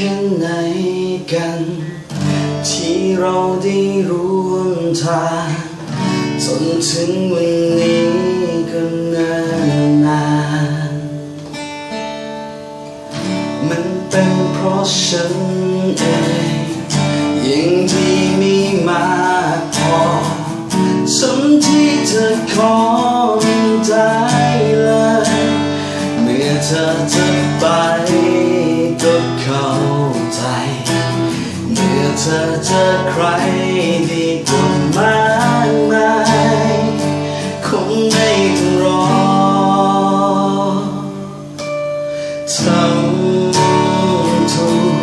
แค่ไหนกัน ที่เราได้ร่วมทางจนถึงวันนี้ก็นานนานมันเป็นเพราะฉันเองยังที่มีมากพอสมที่เธอขอไม่ได้เลย เมื่อเธอจะ เธอเจอใครดีกว่ามากมายคงไม่ต้องรอทำถูก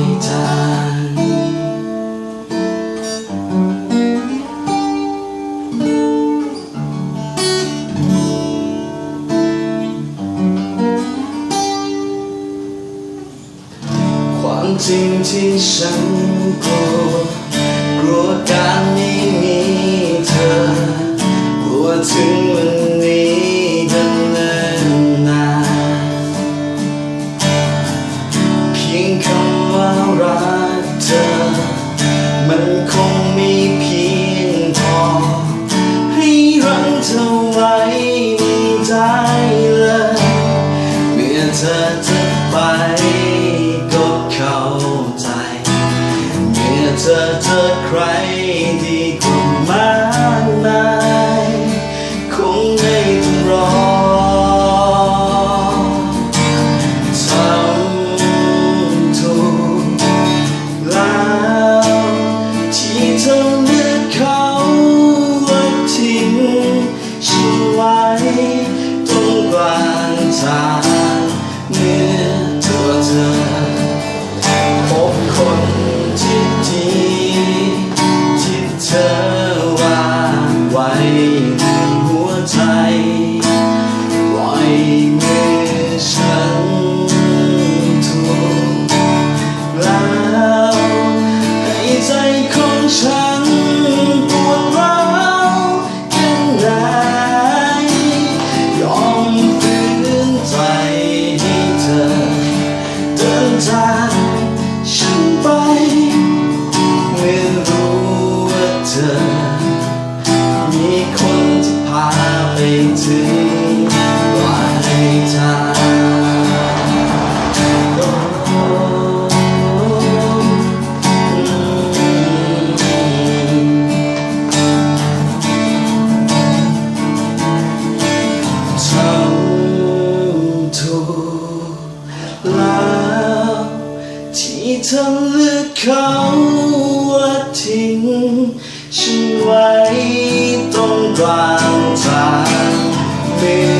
ลายทางความจริงที่ฉันกลัวกลัว ธอจะไปก็เข้าใจเมื่อเธอเจอใครดีกว่ามากมายคงไม่ต้องรอทำถูกแล้วที่เธอเลือกเขาและทิ้งฉันไว้ตรงกลางทาง ที่ ทำถูกแล้วที่เธอเลือกเขาว่าทิ้งฉันไว้ตรงกลางทาง